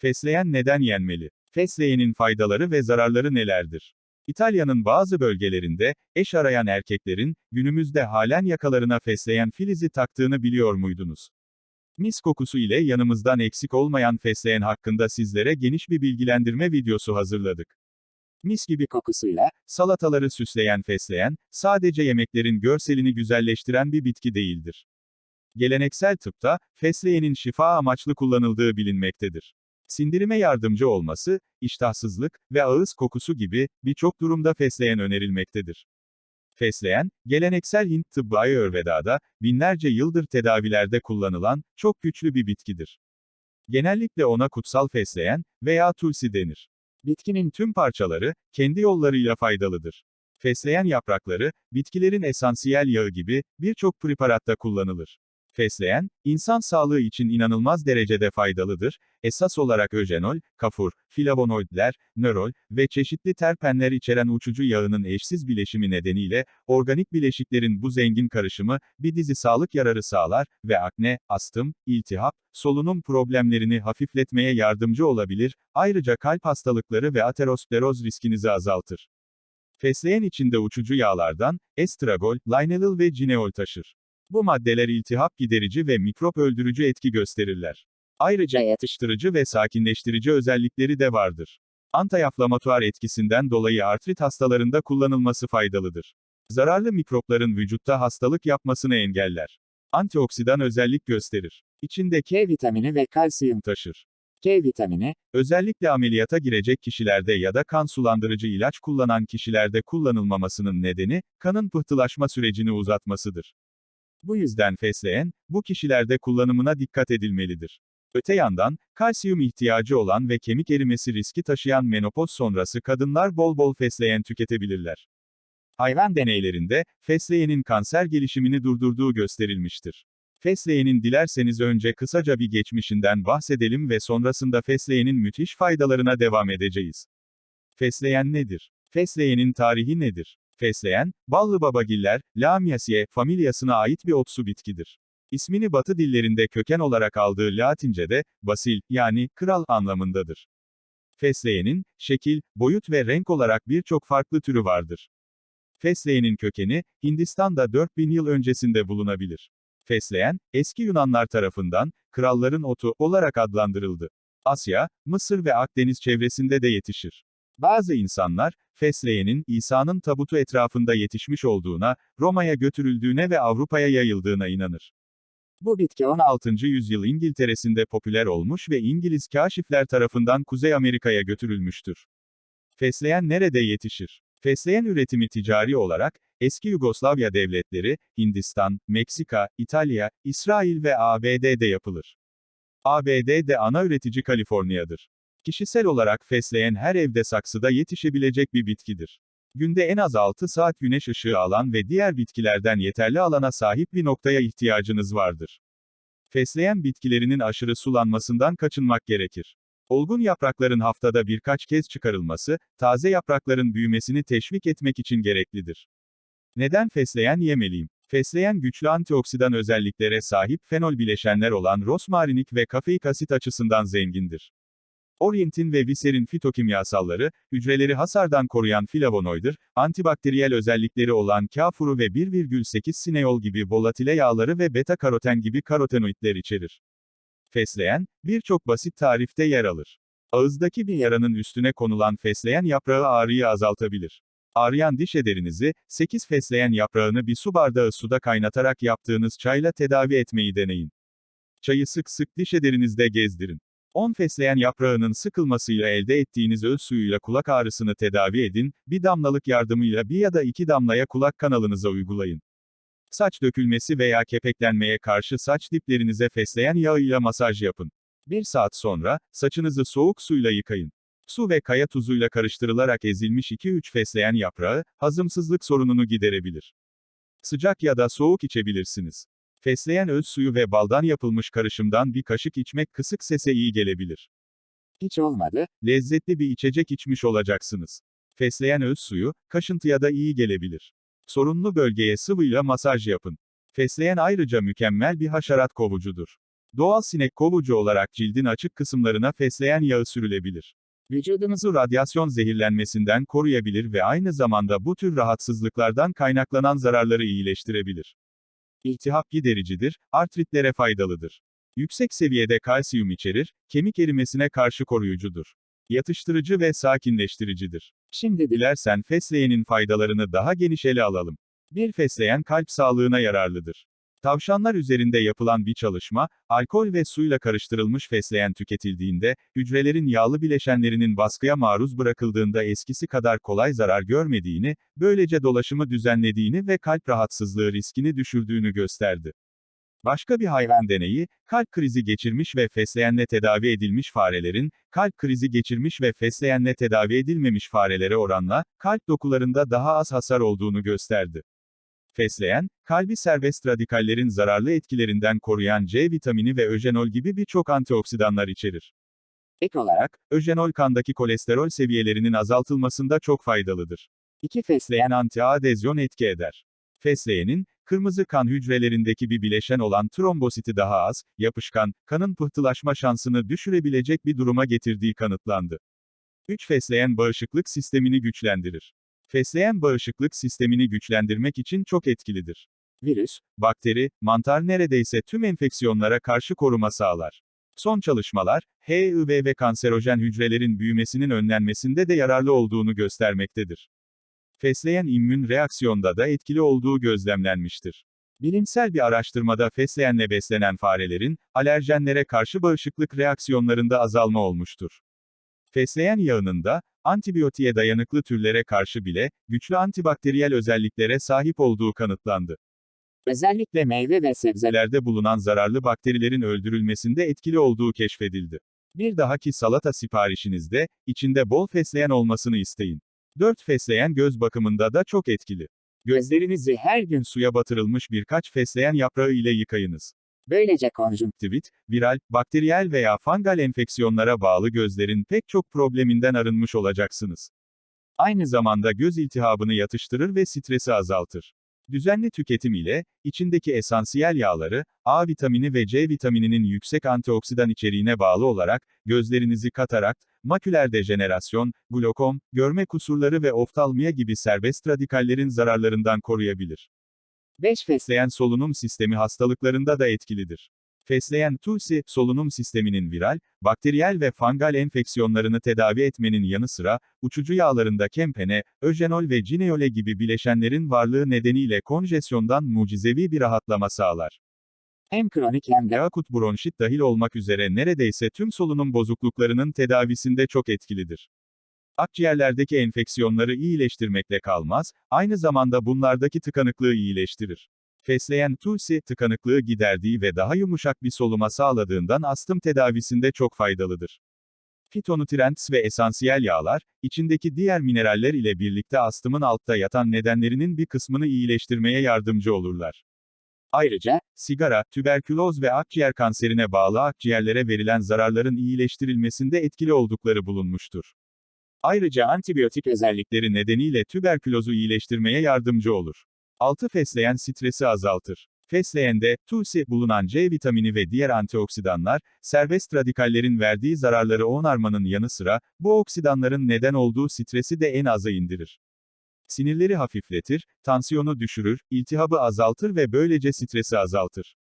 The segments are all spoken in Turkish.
Fesleğen neden yenmeli? Fesleğenin faydaları ve zararları nelerdir? İtalya'nın bazı bölgelerinde, eş arayan erkeklerin, günümüzde halen yakalarına fesleğen filizi taktığını biliyor muydunuz? Mis kokusu ile yanımızdan eksik olmayan fesleğen hakkında sizlere geniş bir bilgilendirme videosu hazırladık. Mis gibi kokusuyla, salataları süsleyen fesleğen, sadece yemeklerin görselini güzelleştiren bir bitki değildir. Geleneksel tıpta, fesleğenin şifa amaçlı kullanıldığı bilinmektedir. Sindirime yardımcı olması, iştahsızlık ve ağız kokusu gibi birçok durumda fesleğen önerilmektedir. Fesleğen, geleneksel Hint tıbbı Ayurveda'da, binlerce yıldır tedavilerde kullanılan, çok güçlü bir bitkidir. Genellikle ona kutsal fesleğen veya tulsi denir. Bitkinin tüm parçaları, kendi yollarıyla faydalıdır. Fesleğen yaprakları, bitkilerin esansiyel yağı gibi, birçok preparatta kullanılır. Fesleğen, insan sağlığı için inanılmaz derecede faydalıdır, esas olarak öjenol, kafur, flavonoidler, nörol ve çeşitli terpenler içeren uçucu yağının eşsiz bileşimi nedeniyle, organik bileşiklerin bu zengin karışımı, bir dizi sağlık yararı sağlar ve akne, astım, iltihap, solunum problemlerini hafifletmeye yardımcı olabilir, ayrıca kalp hastalıkları ve ateroskleroz riskinizi azaltır. Fesleğen içinde uçucu yağlardan, estragol, linalol ve cineol taşır. Bu maddeler iltihap giderici ve mikrop öldürücü etki gösterirler. Ayrıca yatıştırıcı ve sakinleştirici özellikleri de vardır. Antiyaflamatuar etkisinden dolayı artrit hastalarında kullanılması faydalıdır. Zararlı mikropların vücutta hastalık yapmasını engeller. Antioksidan özellik gösterir. İçinde K vitamini ve kalsiyum taşır. K vitamini, özellikle ameliyata girecek kişilerde ya da kan sulandırıcı ilaç kullanan kişilerde kullanılmamasının nedeni, kanın pıhtılaşma sürecini uzatmasıdır. Bu yüzden fesleğen, bu kişilerde kullanımına dikkat edilmelidir. Öte yandan, kalsiyum ihtiyacı olan ve kemik erimesi riski taşıyan menopoz sonrası kadınlar bol bol fesleğen tüketebilirler. Hayvan deneylerinde, fesleğenin kanser gelişimini durdurduğu gösterilmiştir. Fesleğenin dilerseniz önce kısaca bir geçmişinden bahsedelim ve sonrasında fesleğenin müthiş faydalarına devam edeceğiz. Fesleğen nedir? Fesleğenin tarihi nedir? Fesleğen, ballı babagiller, Lamiaceae familyasına ait bir otsu bitkidir. İsmini Batı dillerinde köken olarak aldığı Latince'de, basil, yani kral anlamındadır. Fesleğenin, şekil, boyut ve renk olarak birçok farklı türü vardır. Fesleğenin kökeni, Hindistan'da 4000 yıl öncesinde bulunabilir. Fesleğen, eski Yunanlar tarafından, kralların otu olarak adlandırıldı. Asya, Mısır ve Akdeniz çevresinde de yetişir. Bazı insanlar, fesleğenin, İsa'nın tabutu etrafında yetişmiş olduğuna, Roma'ya götürüldüğüne ve Avrupa'ya yayıldığına inanır. Bu bitki 16. yüzyıl İngiltere'sinde popüler olmuş ve İngiliz kaşifler tarafından Kuzey Amerika'ya götürülmüştür. Fesleğen nerede yetişir? Fesleğen üretimi ticari olarak, eski Yugoslavya devletleri, Hindistan, Meksika, İtalya, İsrail ve ABD'de yapılır. ABD'de ana üretici Kaliforniya'dır. Kişisel olarak fesleğen her evde saksıda yetişebilecek bir bitkidir. Günde en az 6 saat güneş ışığı alan ve diğer bitkilerden yeterli alana sahip bir noktaya ihtiyacınız vardır. Fesleğen bitkilerinin aşırı sulanmasından kaçınmak gerekir. Olgun yaprakların haftada birkaç kez çıkarılması, taze yaprakların büyümesini teşvik etmek için gereklidir. Neden fesleğen yemeliyim? Fesleğen güçlü antioksidan özelliklere sahip fenol bileşenler olan rosmarinik ve kafeik asit açısından zengindir. Orientin ve viserin fitokimyasalları, hücreleri hasardan koruyan flavonoidir, antibakteriyel özellikleri olan kafuru ve 1,8 sineol gibi volatile yağları ve beta karoten gibi karotenoidler içerir. Fesleğen, birçok basit tarifte yer alır. Ağızdaki bir yaranın üstüne konulan fesleğen yaprağı ağrıyı azaltabilir. Ağrıyan diş ederinizi, 8 fesleğen yaprağını bir su bardağı suda kaynatarak yaptığınız çayla tedavi etmeyi deneyin. Çayı sık sık diş ederinizde gezdirin. 10 fesleğen yaprağının sıkılmasıyla elde ettiğiniz öz suyuyla kulak ağrısını tedavi edin, bir damlalık yardımıyla bir ya da iki damlaya kulak kanalınıza uygulayın. Saç dökülmesi veya kepeklenmeye karşı saç diplerinize fesleğen yağıyla masaj yapın. Bir saat sonra, saçınızı soğuk suyla yıkayın. Su ve kaya tuzuyla karıştırılarak ezilmiş 2-3 fesleğen yaprağı, hazımsızlık sorununu giderebilir. Sıcak ya da soğuk içebilirsiniz. Fesleğen öz suyu ve baldan yapılmış karışımdan bir kaşık içmek kısık sese iyi gelebilir. Hiç olmadı, lezzetli bir içecek içmiş olacaksınız. Fesleğen öz suyu, kaşıntıya da iyi gelebilir. Sorunlu bölgeye sıvıyla masaj yapın. Fesleğen ayrıca mükemmel bir haşerat kovucudur. Doğal sinek kovucu olarak cildin açık kısımlarına fesleğen yağı sürülebilir. Vücudunuzu radyasyon zehirlenmesinden koruyabilir ve aynı zamanda bu tür rahatsızlıklardan kaynaklanan zararları iyileştirebilir. İltihap gidericidir, artritlere faydalıdır. Yüksek seviyede kalsiyum içerir, kemik erimesine karşı koruyucudur. Yatıştırıcı ve sakinleştiricidir. Şimdi dilersen fesleğenin faydalarını daha geniş ele alalım. Bir fesleğen kalp sağlığına yararlıdır. Tavşanlar üzerinde yapılan bir çalışma, alkol ve suyla karıştırılmış fesleğen tüketildiğinde, hücrelerin yağlı bileşenlerinin baskıya maruz bırakıldığında eskisi kadar kolay zarar görmediğini, böylece dolaşımı düzenlediğini ve kalp rahatsızlığı riskini düşürdüğünü gösterdi. Başka bir hayvan deneyi, kalp krizi geçirmiş ve fesleğenle tedavi edilmiş farelerin, kalp krizi geçirmiş ve fesleğenle tedavi edilmemiş farelere oranla, kalp dokularında daha az hasar olduğunu gösterdi. Fesleğen, kalbi serbest radikallerin zararlı etkilerinden koruyan C vitamini ve öjenol gibi birçok antioksidanlar içerir. Ek olarak, öjenol kandaki kolesterol seviyelerinin azaltılmasında çok faydalıdır. 2. Fesleğen antiadezyon etki eder. Fesleğenin, kırmızı kan hücrelerindeki bir bileşen olan trombositi daha az, yapışkan, kanın pıhtılaşma şansını düşürebilecek bir duruma getirdiği kanıtlandı. 3. Fesleğen bağışıklık sistemini güçlendirir. Fesleğen bağışıklık sistemini güçlendirmek için çok etkilidir. Virüs, bakteri, mantar neredeyse tüm enfeksiyonlara karşı koruma sağlar. Son çalışmalar, HIV ve kanserojen hücrelerin büyümesinin önlenmesinde de yararlı olduğunu göstermektedir. Fesleğen immün reaksiyonda da etkili olduğu gözlemlenmiştir. Bilimsel bir araştırmada fesleğenle beslenen farelerin, alerjenlere karşı bağışıklık reaksiyonlarında azalma olmuştur. Fesleğen yağının da, antibiyotiğe dayanıklı türlere karşı bile, güçlü antibakteriyel özelliklere sahip olduğu kanıtlandı. Özellikle meyve ve sebzelerde bulunan zararlı bakterilerin öldürülmesinde etkili olduğu keşfedildi. Bir dahaki salata siparişinizde, içinde bol fesleğen olmasını isteyin. 4 fesleğen göz bakımında da çok etkili. Gözlerinizi her gün suya batırılmış birkaç fesleğen yaprağı ile yıkayınız. Böylece konjunktivit, viral, bakteriyel veya fangal enfeksiyonlara bağlı gözlerin pek çok probleminden arınmış olacaksınız. Aynı zamanda göz iltihabını yatıştırır ve stresi azaltır. Düzenli tüketim ile, içindeki esansiyel yağları, A vitamini ve C vitamininin yüksek antioksidan içeriğine bağlı olarak, gözlerinizi katarakt, maküler dejenerasyon, glokom, görme kusurları ve oftalmiya gibi serbest radikallerin zararlarından koruyabilir. 5. Fesleğen solunum sistemi hastalıklarında da etkilidir. Fesleğen tulsi, solunum sisteminin viral, bakteriyel ve fangal enfeksiyonlarını tedavi etmenin yanı sıra, uçucu yağlarında kempene, öjenol ve cineole gibi bileşenlerin varlığı nedeniyle konjesyondan mucizevi bir rahatlama sağlar. Hem kronik hem de akut bronşit dahil olmak üzere neredeyse tüm solunum bozukluklarının tedavisinde çok etkilidir. Akciğerlerdeki enfeksiyonları iyileştirmekle kalmaz, aynı zamanda bunlardaki tıkanıklığı iyileştirir. Fesleğen tulsi, tıkanıklığı giderdiği ve daha yumuşak bir soluma sağladığından astım tedavisinde çok faydalıdır. Fitonutrients ve esansiyel yağlar, içindeki diğer mineraller ile birlikte astımın altta yatan nedenlerinin bir kısmını iyileştirmeye yardımcı olurlar. Ayrıca, sigara, tüberküloz ve akciğer kanserine bağlı akciğerlere verilen zararların iyileştirilmesinde etkili oldukları bulunmuştur. Ayrıca antibiyotik özellikleri nedeniyle tüberkülozu iyileştirmeye yardımcı olur. 6. Fesleğen stresi azaltır. Fesleğende, tulsi, bulunan C vitamini ve diğer antioksidanlar, serbest radikallerin verdiği zararları onarmanın yanı sıra, bu oksidanların neden olduğu stresi de en aza indirir. Sinirleri hafifletir, tansiyonu düşürür, iltihabı azaltır ve böylece stresi azaltır.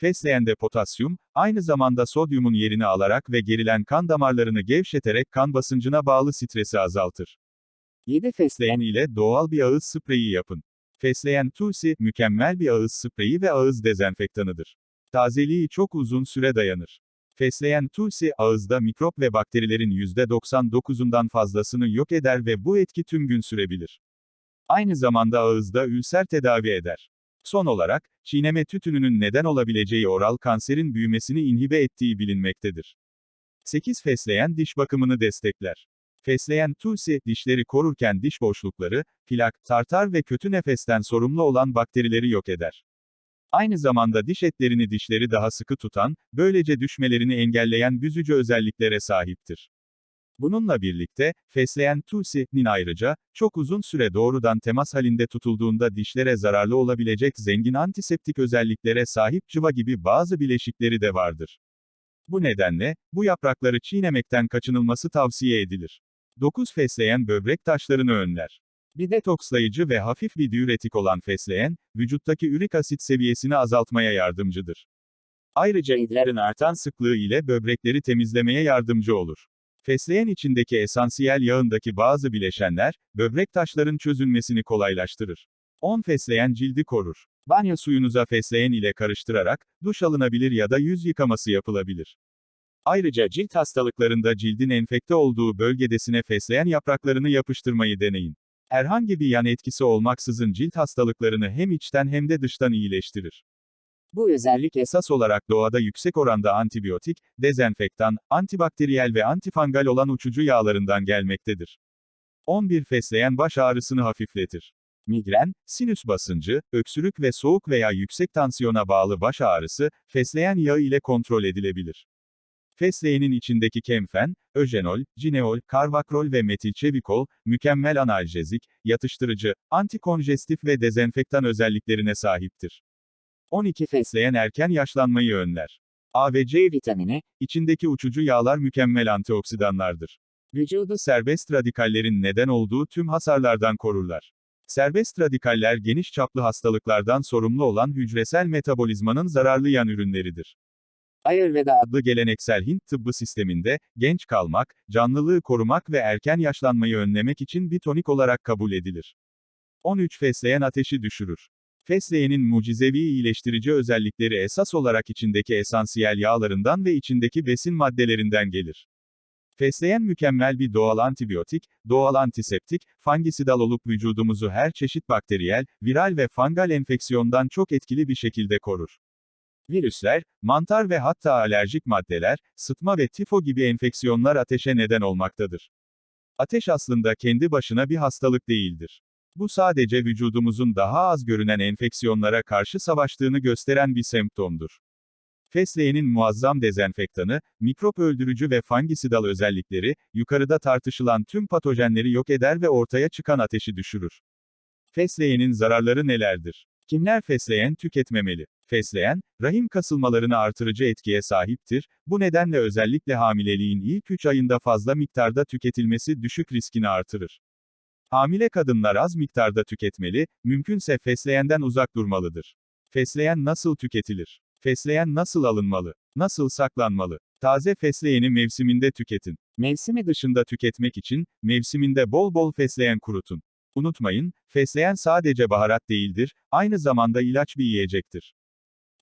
Fesleğende potasyum, aynı zamanda sodyumun yerini alarak ve gerilen kan damarlarını gevşeterek kan basıncına bağlı stresi azaltır. 7. Fesleğen ile doğal bir ağız spreyi yapın. Fesleğen tulsi, mükemmel bir ağız spreyi ve ağız dezenfektanıdır. Tazeliği çok uzun süre dayanır. Fesleğen tulsi, ağızda mikrop ve bakterilerin %99'undan fazlasını yok eder ve bu etki tüm gün sürebilir. Aynı zamanda ağızda ülser tedavi eder. Son olarak, çiğneme tütününün neden olabileceği oral kanserin büyümesini inhibe ettiği bilinmektedir. 8. Fesleğen diş bakımını destekler. Fesleğen tulsi, dişleri korurken diş boşlukları, plak, tartar ve kötü nefesten sorumlu olan bakterileri yok eder. Aynı zamanda diş etlerini dişleri daha sıkı tutan, böylece düşmelerini engelleyen büzücü özelliklere sahiptir. Bununla birlikte, fesleğen tulsi'nin ayrıca, çok uzun süre doğrudan temas halinde tutulduğunda dişlere zararlı olabilecek zengin antiseptik özelliklere sahip cıva gibi bazı bileşikleri de vardır. Bu nedenle, bu yaprakları çiğnemekten kaçınılması tavsiye edilir. 9 fesleğen böbrek taşlarını önler. Bir detokslayıcı ve hafif bir diüretik olan fesleğen, vücuttaki ürik asit seviyesini azaltmaya yardımcıdır. Ayrıca idrarın artan sıklığı ile böbrekleri temizlemeye yardımcı olur. Fesleğen içindeki esansiyel yağındaki bazı bileşenler, böbrek taşların çözülmesini kolaylaştırır. 10 fesleğen cildi korur. Banyo suyunuza fesleğen ile karıştırarak, duş alınabilir ya da yüz yıkaması yapılabilir. Ayrıca cilt hastalıklarında cildin enfekte olduğu bölgedesine fesleğen yapraklarını yapıştırmayı deneyin. Herhangi bir yan etkisi olmaksızın cilt hastalıklarını hem içten hem de dıştan iyileştirir. Bu özellik esas olarak doğada yüksek oranda antibiyotik, dezenfektan, antibakteriyel ve antifangal olan uçucu yağlarından gelmektedir. 11 fesleğen baş ağrısını hafifletir. Migren, sinüs basıncı, öksürük ve soğuk veya yüksek tansiyona bağlı baş ağrısı, fesleğen yağı ile kontrol edilebilir. Fesleğenin içindeki kemfen, öjenol, cineol, karvakrol ve metilçevikol, mükemmel analjezik, yatıştırıcı, antikonjestif ve dezenfektan özelliklerine sahiptir. 12 fesleğen erken yaşlanmayı önler. A ve C vitamini, içindeki uçucu yağlar mükemmel antioksidanlardır. Vücudu serbest radikallerin neden olduğu tüm hasarlardan korurlar. Serbest radikaller geniş çaplı hastalıklardan sorumlu olan hücresel metabolizmanın zararlı yan ürünleridir. Ayurveda adlı geleneksel Hint tıbbı sisteminde, genç kalmak, canlılığı korumak ve erken yaşlanmayı önlemek için bir tonik olarak kabul edilir. 13 fesleğen ateşi düşürür. Fesleğenin mucizevi iyileştirici özellikleri esas olarak içindeki esansiyel yağlarından ve içindeki besin maddelerinden gelir. Fesleğen mükemmel bir doğal antibiyotik, doğal antiseptik, fangisidal olup vücudumuzu her çeşit bakteriyel, viral ve fangal enfeksiyondan çok etkili bir şekilde korur. Virüsler, mantar ve hatta alerjik maddeler, sıtma ve tifo gibi enfeksiyonlar ateşe neden olmaktadır. Ateş aslında kendi başına bir hastalık değildir. Bu sadece vücudumuzun daha az görünen enfeksiyonlara karşı savaştığını gösteren bir semptomdur. Fesleğenin muazzam dezenfektanı, mikrop öldürücü ve fangisidal özellikleri, yukarıda tartışılan tüm patojenleri yok eder ve ortaya çıkan ateşi düşürür. Fesleğenin zararları nelerdir? Kimler fesleğen tüketmemeli? Fesleğen, rahim kasılmalarını artırıcı etkiye sahiptir, bu nedenle özellikle hamileliğin ilk 3 ayında fazla miktarda tüketilmesi düşük riskini artırır. Hamile kadınlar az miktarda tüketmeli, mümkünse fesleğenden uzak durmalıdır. Fesleğen nasıl tüketilir? Fesleğen nasıl alınmalı? Nasıl saklanmalı? Taze fesleğeni mevsiminde tüketin. Mevsimi dışında tüketmek için, mevsiminde bol bol fesleğen kurutun. Unutmayın, fesleğen sadece baharat değildir, aynı zamanda ilaç bir yiyecektir.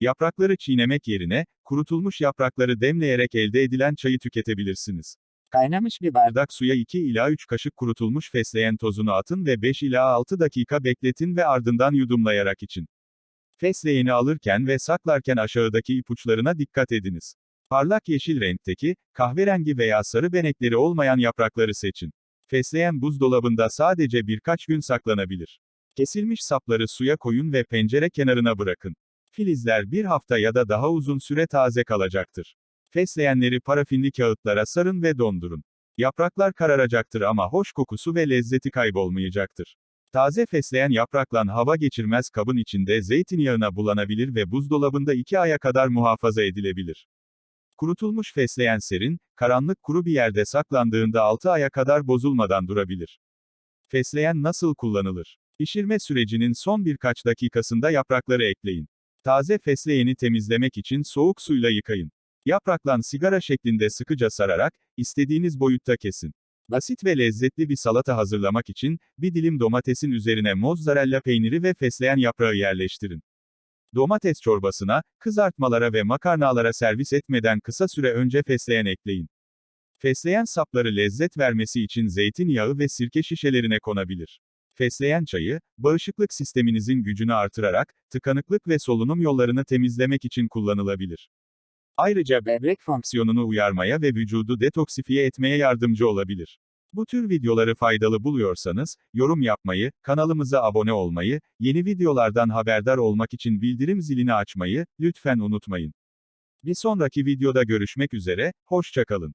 Yaprakları çiğnemek yerine, kurutulmuş yaprakları demleyerek elde edilen çayı tüketebilirsiniz. Kaynamış bir bardak suya 2 ila 3 kaşık kurutulmuş fesleğen tozunu atın ve 5 ila 6 dakika bekletin ve ardından yudumlayarak için. Fesleğeni alırken ve saklarken aşağıdaki ipuçlarına dikkat ediniz. Parlak yeşil renkteki, kahverengi veya sarı benekleri olmayan yaprakları seçin. Fesleğen buzdolabında sadece birkaç gün saklanabilir. Kesilmiş sapları suya koyun ve pencere kenarına bırakın. Filizler bir hafta ya da daha uzun süre taze kalacaktır. Fesleğenleri parafinli kağıtlara sarın ve dondurun. Yapraklar kararacaktır ama hoş kokusu ve lezzeti kaybolmayacaktır. Taze fesleğen yapraklan hava geçirmez kabın içinde zeytinyağına bulanabilir ve buzdolabında 2 aya kadar muhafaza edilebilir. Kurutulmuş fesleğen serin, karanlık kuru bir yerde saklandığında 6 aya kadar bozulmadan durabilir. Fesleğen nasıl kullanılır? Pişirme sürecinin son birkaç dakikasında yaprakları ekleyin. Taze fesleğeni temizlemek için soğuk suyla yıkayın. Yapraklan sigara şeklinde sıkıca sararak, istediğiniz boyutta kesin. Basit ve lezzetli bir salata hazırlamak için, bir dilim domatesin üzerine mozzarella peyniri ve fesleğen yaprağı yerleştirin. Domates çorbasına, kızartmalara ve makarnalara servis etmeden kısa süre önce fesleğen ekleyin. Fesleğen sapları lezzet vermesi için zeytinyağı ve sirke şişelerine konabilir. Fesleğen çayı, bağışıklık sisteminizin gücünü artırarak, tıkanıklık ve solunum yollarını temizlemek için kullanılabilir. Ayrıca böbrek fonksiyonunu uyarmaya ve vücudu detoksifiye etmeye yardımcı olabilir. Bu tür videoları faydalı buluyorsanız, yorum yapmayı, kanalımıza abone olmayı, yeni videolardan haberdar olmak için bildirim zilini açmayı, lütfen unutmayın. Bir sonraki videoda görüşmek üzere, hoşçakalın.